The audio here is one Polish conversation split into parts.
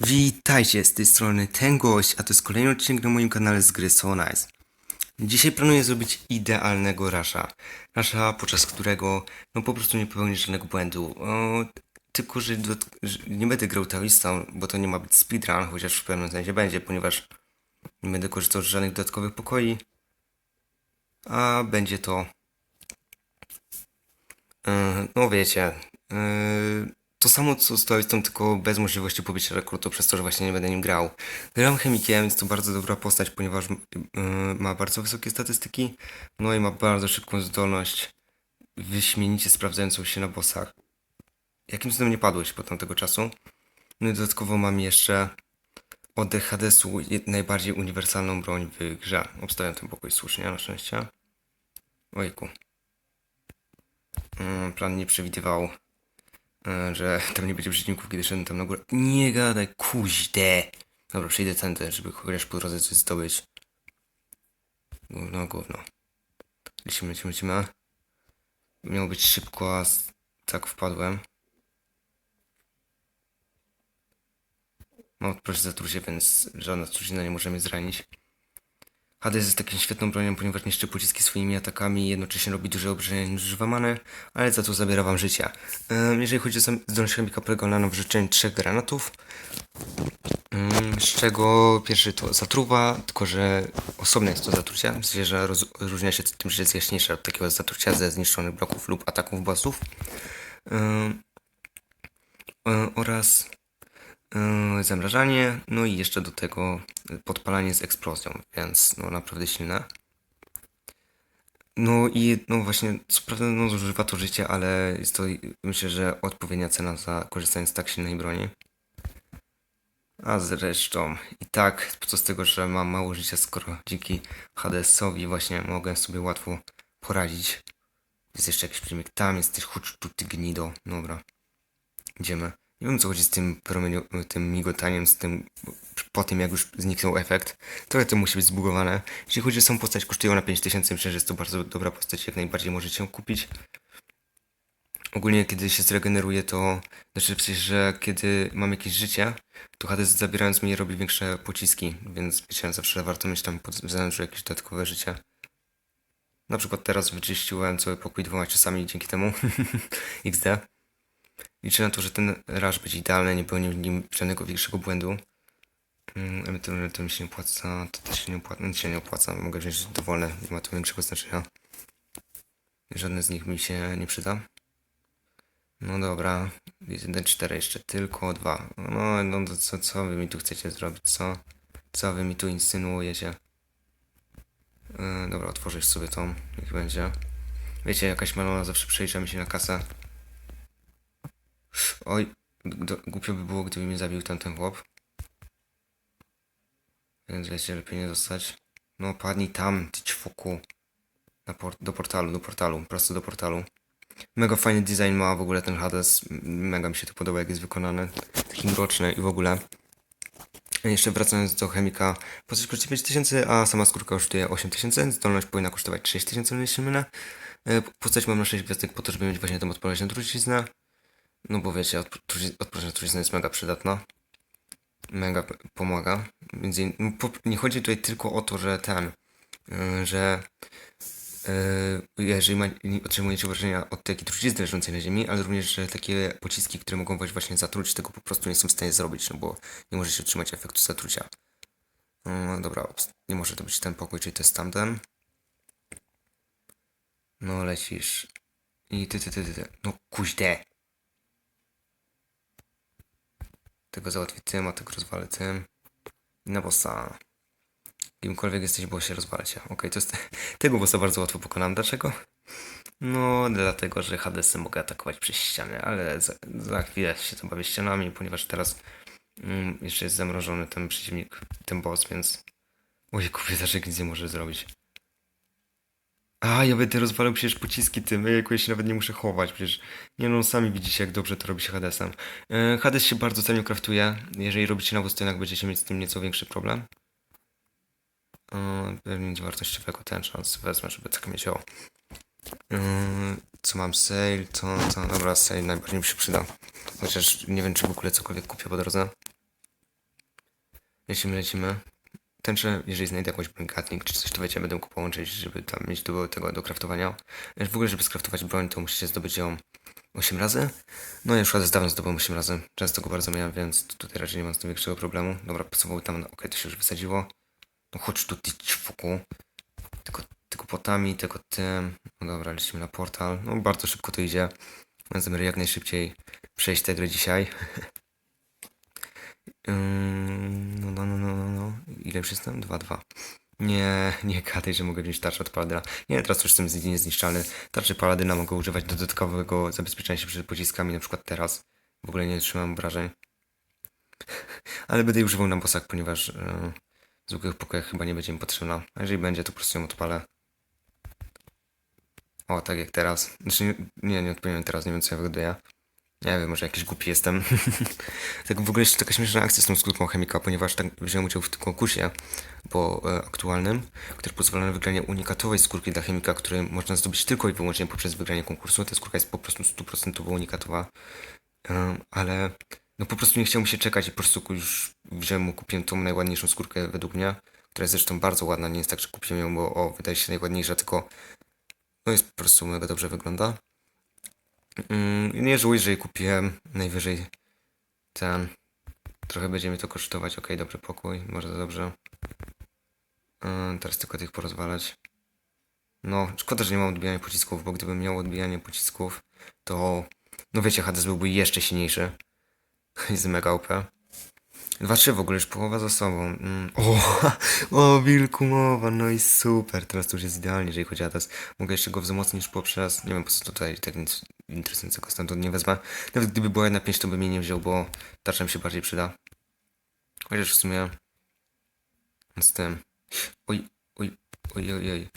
Witajcie, z tej strony ten gość, a to jest kolejny odcinek na moim kanale z gry So Nice. Dzisiaj planuję zrobić idealnego rasza. Rasza, podczas którego no po prostu nie popełnię żadnego błędu. O, tylko, że, dot- że nie będę grał talistą, bo to nie ma być speedrun, chociaż w pewnym sensie będzie, ponieważ nie będę korzystał z żadnych dodatkowych pokoi. A będzie to... Yy, no wiecie... Yy, to samo co z Talistą, tylko bez możliwości pobicia rekrutu, przez to, że właśnie nie będę nim grał. Gram chemikiem, jest to bardzo dobra postać, ponieważ yy, ma bardzo wysokie statystyki, no i ma bardzo szybką zdolność, wyśmienicie sprawdzającą się na bossach. Jakim cudem nie padłeś po tamtego czasu? No i dodatkowo mam jeszcze oddech Hadesu, najbardziej uniwersalną broń w grze. Obstawiam ten pokój słusznie, na szczęście. Ojku. Mm, Plan nie przewidywał że tam nie będzie przeciwników, kiedy szedłem tam na górę. Nie gadaj, kuźde! Dobra, przejdę tędy, żeby chociaż po drodze coś zdobyć. Gówno, gówno. Lecimy, lecimy, lecimy. Miało być szybko, a tak wpadłem. Mam odproszę zatrucie, więc żadna trucizna nie może mnie zranić. Hades jest taką świetną bronią, ponieważ niszczy pociski swoimi atakami i jednocześnie robi duże obrażenia niż many, ale za to zabiera wam życie. Em, jeżeli chodzi o zdolność chemika, polega na wrzuceniu trzech granatów, mm, z czego pierwszy to zatruwa, tylko że osobne jest to zatrucie, w sensie, różnia się tym, że jest jaśniejsze od takiego zatrucia ze zniszczonych bloków lub ataków bossów. E, oraz zamrażanie, no i jeszcze do tego podpalanie z eksplozją, więc no naprawdę silne. No i no właśnie, co prawda no, zużywa to życie, ale jest to myślę, że odpowiednia cena za korzystanie z tak silnej broni. A zresztą i tak, co z tego, że mam mało życia, skoro dzięki Hadesowi właśnie mogę sobie łatwo poradzić. Jest jeszcze jakiś filmik, tam jesteś, chodź tu ty gnido, dobra. Idziemy. Nie wiem co chodzi z tym promieniu, tym migotaniem, z tym po tym jak już zniknął efekt. Trochę to musi być zbugowane. Jeśli chodzi o samą postać, kosztuje ona 5000, myślę, że jest to bardzo dobra postać, jak najbardziej możecie ją kupić. Ogólnie kiedy się zregeneruje to, znaczy przecież, że kiedy mam jakieś życie, to Hades zabierając mnie robi większe pociski, więc wiecie, zawsze warto mieć tam pod względu jakieś dodatkowe życie. Na przykład teraz wyczyściłem cały pokój dwoma ciosami dzięki temu. XD. Liczę na to, że ten rush będzie idealny, nie pełnił nim żadnego większego błędu. Mm, Ewentualnie to mi się nie opłaca, to też się nie opłaca, nic się nie opłaca, mogę wziąć dowolne, nie ma to większego znaczenia. Żadne z nich mi się nie przyda. No dobra, 1, 4 jeszcze, tylko dwa. No, no to co, co wy mi tu chcecie zrobić, co? Co wy mi tu insynuujecie? Yy, dobra, otworzysz sobie tą, niech będzie. Wiecie, jakaś malona zawsze przejrza mi się na kasę. Oj, głupio by było, gdyby mnie zabił tamten chłop. Więc wiecie, lepiej nie dostać. No, padnij tam, ty ćwoku. Na port do portalu, do portalu, prosto do portalu. Mega fajny design ma w ogóle ten Hades. Mega mi się to podoba, jak jest wykonany. Taki mroczny i w ogóle. Jeszcze wracając do chemika, postać kosztuje 5000, a sama skórka kosztuje 8000, zdolność powinna kosztować 6000, o ile się nie mylę. E, Postać mam na 6 gwiazdek po to, żeby mieć właśnie tą odpowiedź na truciznę. No bo wiecie, odprożna trucizna jest mega przydatna. Mega pomaga. Więc no, nie chodzi tutaj tylko o to, że ten, yy, że yy, jeżeli ma, otrzymujecie wrażenia od takiej trucizny leżącej na ziemi, ale również, że takie pociski, które mogą was właśnie zatruć, tego po prostu nie są w stanie zrobić, no bo nie możecie otrzymać efektu zatrucia. No dobra, obs- nie może to być ten pokój, czyli to jest tamten. No lecisz. I ty, ty, ty, ty, ty. No kuźde. Tego załatwię tym, a tego rozwalę tym. Na bossa. Kimkolwiek jesteś, bo się rozwalcie. Okej, to jest... Tego bossa bardzo łatwo pokonam. Dlaczego? No, dlatego, że Hadesy mogę atakować przez ściany, ale za, za chwilę się zabawię ścianami, ponieważ teraz mm, jeszcze jest zamrożony ten przeciwnik, ten boss, więc... Oj, kupię, dlaczego nic nie może zrobić. A, ja będę rozwalał przecież pociski tym, jak ja się nawet nie muszę chować, przecież nie no, sami widzicie jak dobrze to robi się Hadesem. E, Hades się bardzo tanio kraftuje, jeżeli robicie na wustynach będziecie mieć z tym nieco większy problem. E, Pewnie wartościowego ten szans wezmę, żeby tak mieć o. E, Co mam, sale, to, to, dobra, sale najbardziej mi się przyda. Chociaż nie wiem czy w ogóle cokolwiek kupię po drodze. Lecimy, lecimy. Tęczę, jeżeli znajdę jakąś broń gatnik czy coś, to wiecie, będę mógł połączyć, żeby tam mieć do tego do kraftowania. W ogóle, żeby skraftować broń, to musicie zdobyć ją 8 razy. No ja już raz dawno zdobyłem 8 razy. Często go bardzo miałem, więc tutaj raczej nie mam z tym większego problemu. Dobra, pasowały tam, no, okej, to się już wysadziło. No chodź tu, ty ćwoku. Tylko, tylko potami, tylko tym. No dobra, lecimy na portal. No bardzo szybko to idzie. Zamiar jak najszybciej przejść tę grę dzisiaj. No, no, no, no, no, no. Ile już jestem? 2-2. Nie, nie gadaj, że mogę wziąć tarczę od Paladyna. Nie, teraz już jestem niezniszczalny. Tarczy Paladyna mogę używać do dodatkowego zabezpieczenia się przed pociskami, na przykład teraz. W ogóle nie trzymam obrażeń. Ale będę używał na bossach, ponieważ yy, zwykłych pokojach chyba nie będzie mi potrzebna. A jeżeli będzie, to po prostu ją odpalę. O, tak jak teraz. Znaczy, nie, nie, odpowiem teraz, nie wiem co ja wygaduję. Nie wiem, może jakiś głupi jestem. tak w ogóle jeszcze taka śmieszna akcja z tą skórką chemika, ponieważ tak wziąłem udział w tym konkursie po e, aktualnym, który pozwala na wygranie unikatowej skórki dla chemika, który można zdobyć tylko i wyłącznie poprzez wygranie konkursu. Ta skórka jest po prostu stuprocentowo unikatowa, Em, ale no po prostu nie chciało mi się czekać i po prostu już wziąłem, kupiłem tą najładniejszą skórkę według mnie, która jest zresztą bardzo ładna, nie jest tak, że kupiłem ją, bo o, wydaje się najładniejsza, tylko no jest po prostu mega dobrze wygląda. Mm, nie żałuję, że je kupiłem. Najwyżej ten. Trochę będzie mi to kosztować. Okej, dobry pokój. Może to dobrze. Yy, teraz tylko tych porozwalać. No, szkoda, że nie mam odbijania pocisków, bo gdybym miał odbijanie pocisków, to. No wiecie, Hades byłby jeszcze silniejszy. Jest mega OP. 2-3 w ogóle, już połowa za sobą. Mm. O, o, wilku mowa, no i super. Teraz to już jest idealnie, jeżeli chodzi o Hades. Mogę jeszcze go wzmocnić poprzez. Nie wiem, po co tutaj tak nic interesującego stamtąd nie wezmę. Nawet gdyby była jedna 5, to bym jej nie wziął, bo tarcza mi się bardziej przyda. Chociaż w sumie. Z tym. Oj, oj, oj, oj, oj.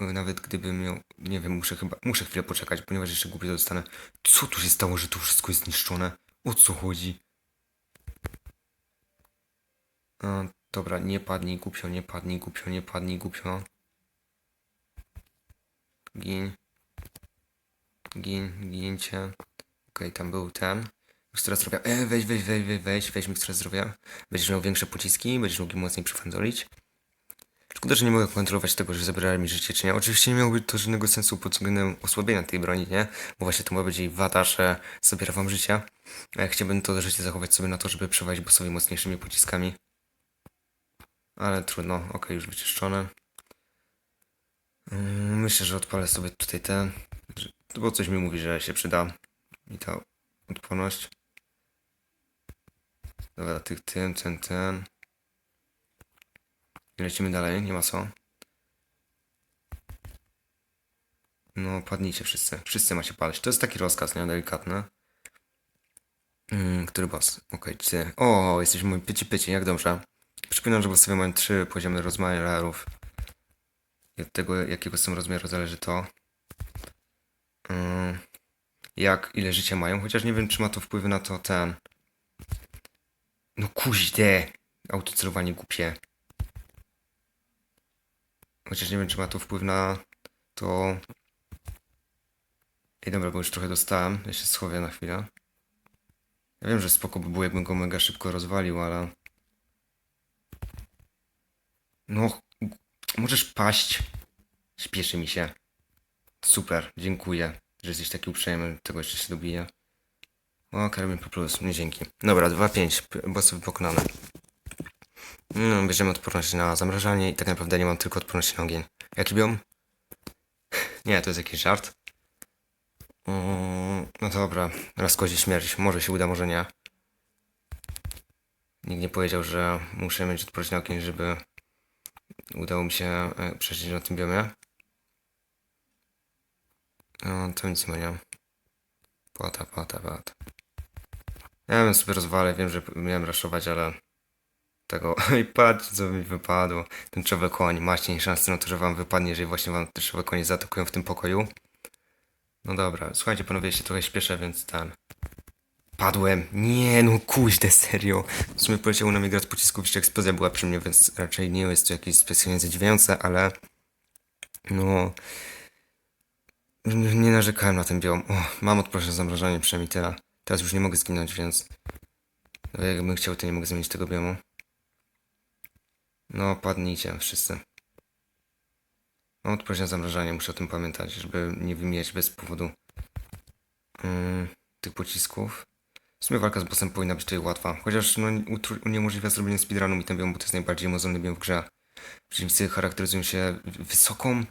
Yy, nawet gdybym miał. Nie wiem, muszę chyba. Muszę chwilę poczekać, ponieważ jeszcze głupio dostanę. Co tu się stało, że to wszystko jest zniszczone? O co chodzi? E, dobra, nie padnij głupio, nie padnij głupio, nie padnij głupio. Gin. Gin, gincie. Okej, tam był ten. Mikstura zdrowia. E, weź, weź, weź, weź, weź, weź miksturę zdrowia. Będziesz miał większe pociski, będziesz mógł mocniej przyfandolić. Szkoda, że nie mogę kontrolować tego, że zabrali mi życie, czy nie. Oczywiście nie miałoby to żadnego sensu pod względem osłabienia tej broni, nie? Bo właśnie to ma być jej wada, że zabiera wam życie. A ja chciałbym to życie zachować sobie na to, żeby przewalić bossowi mocniejszymi pociskami. Ale trudno, okej, już wyczyszczone. Mm, Myślę, że odpalę sobie tutaj ten, bo coś mi mówi, że się przyda mi ta odporność. Dobra, tych, ten, ten, ten. I lecimy dalej, nie ma co. No, padnijcie wszyscy. Wszyscy macie padać. To jest taki rozkaz, nie? Delikatny. Mm, który boss? Okej, okay, O, jesteśmy pyci pyci, jak dobrze. Przypominam, że bossowie mają trzy poziomy rozmiarów. I od tego, jakiego są rozmiaru, zależy to. Mm, jak, ile życia mają, chociaż nie wiem, czy ma to wpływ na to ten. No kuźde! Autocelowanie głupie. Chociaż nie wiem, czy ma to wpływ na to. Ej, dobra, bo już trochę dostałem. Ja się schowię na chwilę. Ja wiem, że spoko by było, jakbym go mega szybko rozwalił, ale... No, możesz paść. Śpieszy mi się. Super, dziękuję, że jesteś taki uprzejmy, tego jeszcze się dobiję. O, karabin po plus, nie dzięki. Dobra, 2-5, p- bossy pokonane. No, bierzemy odporność na zamrażanie i tak naprawdę nie mam tylko odporności na ogień. Jaki biom? Nie, to jest jakiś żart. Mm, no dobra, raz kozi śmierć. Może się uda, może nie. Nikt nie powiedział, że muszę mieć odporność na ogień, żeby udało mi się e, przeżyć na tym biomie. No, to nic nie mam. Płata, płata, płata. Ja wiem, sobie rozwalę, wiem, że miałem raszować, ale tego. I patrzcie, co mi wypadło. Ten czowy koń. Macie szansę na to, że wam wypadnie, jeżeli właśnie wam te czowe konie zaatakują w tym pokoju. No dobra, słuchajcie, panowie, ja się trochę śpieszę, więc ten. Padłem. Nie, no kuźde, serio. W sumie poleciało na mnie grać pocisków, jeszcze eksplozja była przy mnie, więc raczej nie jest to jakieś specjalnie zadziwiające, ale... No... Nie narzekałem na ten biom. Mam na zamrażanie, przynajmniej tyle. Teraz już nie mogę zginąć, więc... No, jakbym chciał, to nie mogę zmienić tego biomu. No, padnijcie wszyscy. Mam odporność na zamrażanie, muszę o tym pamiętać, żeby nie wymijać bez powodu mm, tych pocisków. W sumie walka z bossem powinna być tutaj łatwa, chociaż no, uniemożliwia zrobienie speedrunu mi ten biom, bo to jest najbardziej mozolny biom w grze. Przeciwnicy charakteryzują się wysoką,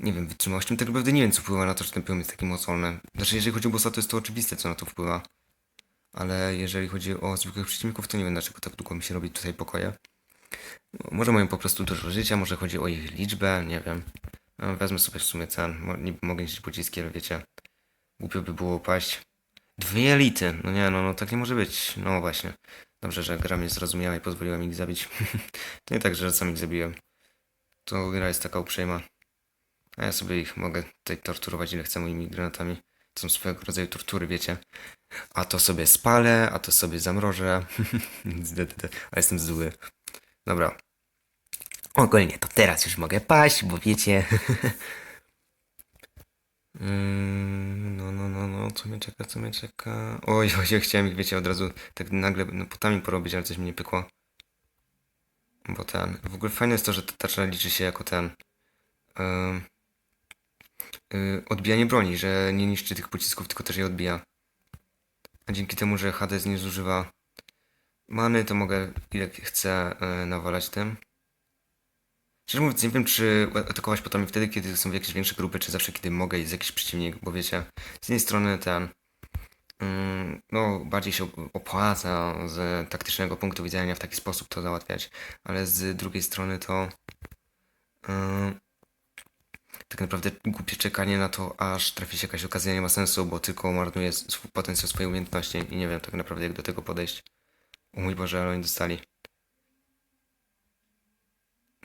nie wiem, wytrzymałością. Tak naprawdę nie wiem, co wpływa na to, że ten biom jest taki mozolny. Znaczy, jeżeli chodzi o bossa, to jest to oczywiste, co na to wpływa. Ale jeżeli chodzi o zwykłych przeciwników, to nie wiem, dlaczego tak długo mi się robi tutaj pokoje. Może mają po prostu dużo życia, może chodzi o ich liczbę, nie wiem. No, wezmę sobie w sumie niby mogę niszczyć pociski, ale wiecie, głupio by było paść. Dwie elity, no nie, no, no tak nie może być, no właśnie. Dobrze, że gra mnie zrozumiała i pozwoliła mi ich zabić. to nie tak, że sam ich zabiłem. To gra jest taka uprzejma. A ja sobie ich mogę tutaj torturować ile chcę moimi granatami. To są swego rodzaju tortury, wiecie. A to sobie spalę, a to sobie zamrożę. Ale jestem zły. Dobra. Ogólnie to teraz już mogę paść, bo wiecie. Mm, no, no, no, no, co mnie czeka, co mnie czeka. Oj, oj, ja chciałem ich, wiecie, od razu tak nagle no, potami porobić, ale coś mi nie pykło. Bo ten. W ogóle fajne jest to, że ta tarcza liczy się jako ten. Odbijanie broni, że nie niszczy tych pocisków, tylko też je odbija. A dzięki temu, że Hades nie zużywa many, to mogę ile chcę y, nawalać tym. Szczerze mówiąc, nie wiem, czy atakować potami wtedy, kiedy są jakieś większe grupy, czy zawsze, kiedy mogę jest jakiś przeciwnik, bo wiecie, z jednej strony ten, mm, no, bardziej się op- opłaca z taktycznego punktu widzenia w taki sposób to załatwiać, ale z drugiej strony to ym, tak naprawdę głupie czekanie na to, aż trafi się jakaś okazja nie ma sensu, bo tylko marnuje swój potencjał swojej umiejętności i nie wiem tak naprawdę jak do tego podejść. O mój Boże, ale oni dostali.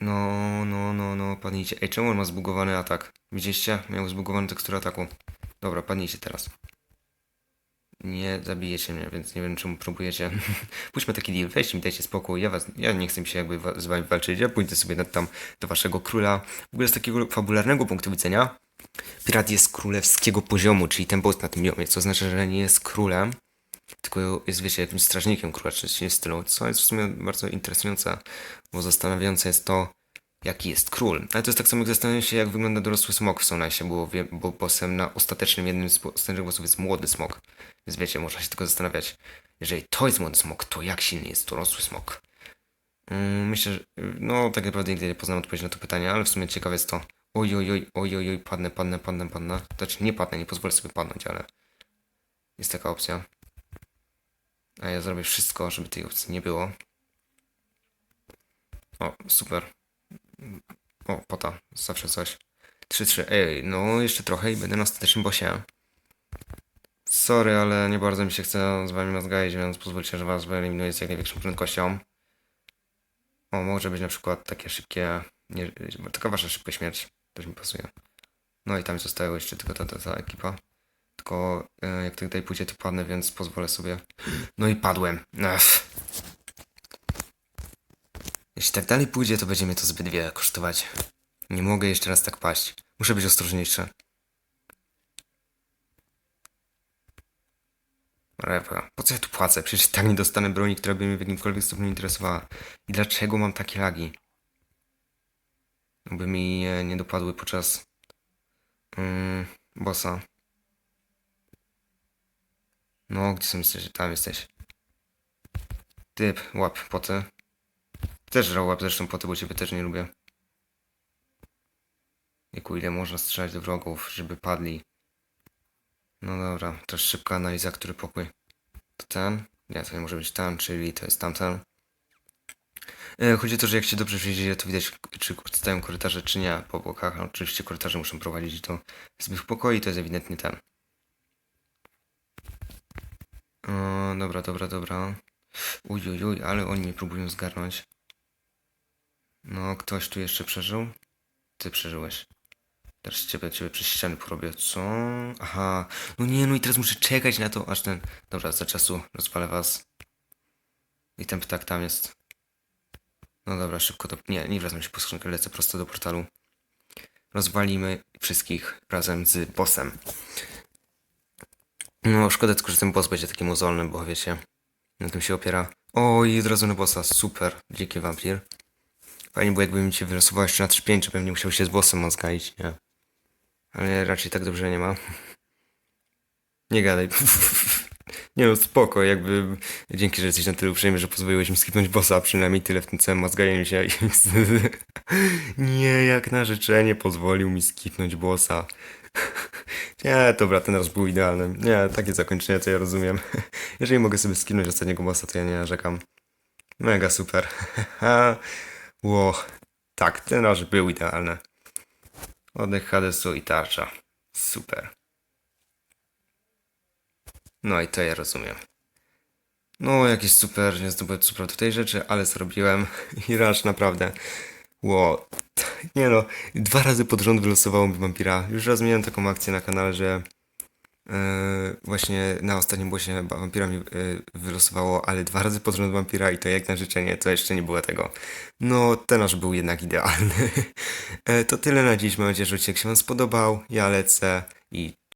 No, no, no, no, padnijcie. Ej, czemu on ma zbugowany atak? Widzieliście? Miał zbugowany teksturę ataku. Dobra, padnijcie teraz. Nie zabijecie mnie, więc nie wiem czemu próbujecie. Puśćmy taki deal, weźcie mi, dajcie spokój. Ja was, ja nie chcę mi się jakby z wami walczyć. Ja pójdę sobie nad tam do waszego króla. W ogóle z takiego fabularnego punktu widzenia pirat jest królewskiego poziomu, czyli ten boss na tym biomie, co oznacza, że nie jest królem, tylko jest, wiecie, jakimś strażnikiem króla, czy coś w stylu, co jest w sumie bardzo interesujące, bo zastanawiające jest to, jaki jest król. Ale to jest tak samo, jak zastanawiam się, jak wygląda dorosły smok w Sonajsie, bo, bo na ostatecznym jednym z ostatecznych bossów jest młody smok. Więc wiecie, można się tylko zastanawiać, jeżeli to jest młody smok, to jak silny jest dorosły smok? Mm, myślę, że, no tak naprawdę nigdy nie poznam odpowiedzi na to pytanie, ale w sumie ciekawe jest to, oj, oj, oj, oj, oj, oj, padnę, padnę, padnę, padnę. Znaczy nie padnę, nie pozwolę sobie padnąć, ale jest taka opcja. A ja zrobię wszystko, żeby tej opcji nie było. O, super. O, pota, zawsze coś. 3-3. Ej, no jeszcze trochę i będę na ostatecznym bosie. Sorry, ale nie bardzo mi się chce z wami rozgaić, więc pozwólcie, że was wyeliminuję z jak największą prędkością. O, może być na przykład takie szybkie... Nie, taka wasza szybka śmierć. Też mi pasuje. No i tam została jeszcze tylko ta, ta, ta ekipa. Tylko e, jak tutaj pójdzie, to padnę, więc pozwolę sobie. No i padłem. Ech. Jeśli tak dalej pójdzie, to będzie mnie to zbyt wiele kosztować. Nie mogę jeszcze raz tak paść. Muszę być ostrożniejszy. Repa, po co ja tu płacę? Przecież tak nie dostanę broni, która by mnie w jakimkolwiek stopniu interesowała. I dlaczego mam takie lagi? By mi nie dopadły podczas mm, bossa. No, gdzie są jesteś? Tam jesteś. Typ, łap poty. Też żał łap zresztą poty, bo ciebie też nie lubię. Jaku ile można strzelać do wrogów, żeby padli. No dobra, to szybka analiza, który pokój. To ten? Nie, to nie może być ten, czyli to jest tamten. E, Chodzi o to, że jak się dobrze przyjdzie, to widać, czy stają korytarze, czy nie po bokach. Oczywiście korytarze muszą prowadzić do zbyt pokoi, to jest ewidentnie ten. O, dobra, dobra, dobra. Uj, uj, uj, ale oni mnie próbują zgarnąć. No, ktoś tu jeszcze przeżył? Ty przeżyłeś. Teraz ciebie, ciebie przez ściany porobię. Co? Aha. No nie, no i teraz muszę czekać na to, aż ten... Dobra, za czasu rozpalę was. I ten ptak tam jest. No dobra, szybko to... Nie, nie wracam się po skrzynkę, lecę prosto do portalu. Rozwalimy wszystkich razem z bossem. No, szkoda tylko, że ten boss będzie taki mozolny, bo wiecie... Na tym się opiera. O, i od razu na bossa. Super. Dziki wampir. Fajnie było, jakby mi się wylosowało jeszcze na 3-5, żebym nie musiał się z bossem mazgaić, nie? Ale raczej tak dobrze nie ma. Nie gadaj. Nie no, spoko, jakby dzięki, że jesteś na tyle uprzejmy, że pozwoliłeś mi skipnąć bossa, przynajmniej tyle w tym całym mazgajeniu się. Nie, jak na życzenie pozwolił mi skipnąć bossa. Nie, dobra, ten raz był idealny. Nie, takie zakończenie to ja rozumiem. Jeżeli mogę sobie skipnąć ostatniego bossa, to ja nie narzekam. Mega super. Ło, tak, ten raz był idealny. Oddech Hadesu i tarcza. Super. No i to ja rozumiem. No, jakieś super, nie zdobyłem co prawda tej rzeczy, ale zrobiłem i rasz naprawdę. Ło, nie no, dwa razy pod rząd wylosowało mi wampira. Już raz miałem taką akcję na kanale, że właśnie na ostatnim głosie wampira mi e, wylosowało, ale dwa razy pod rząd wampira i to jak na życzenie, to jeszcze nie było tego. No, ten nasz był jednak idealny. E, to tyle na dziś, mam nadzieję, że odcinek się wam spodobał. Ja lecę i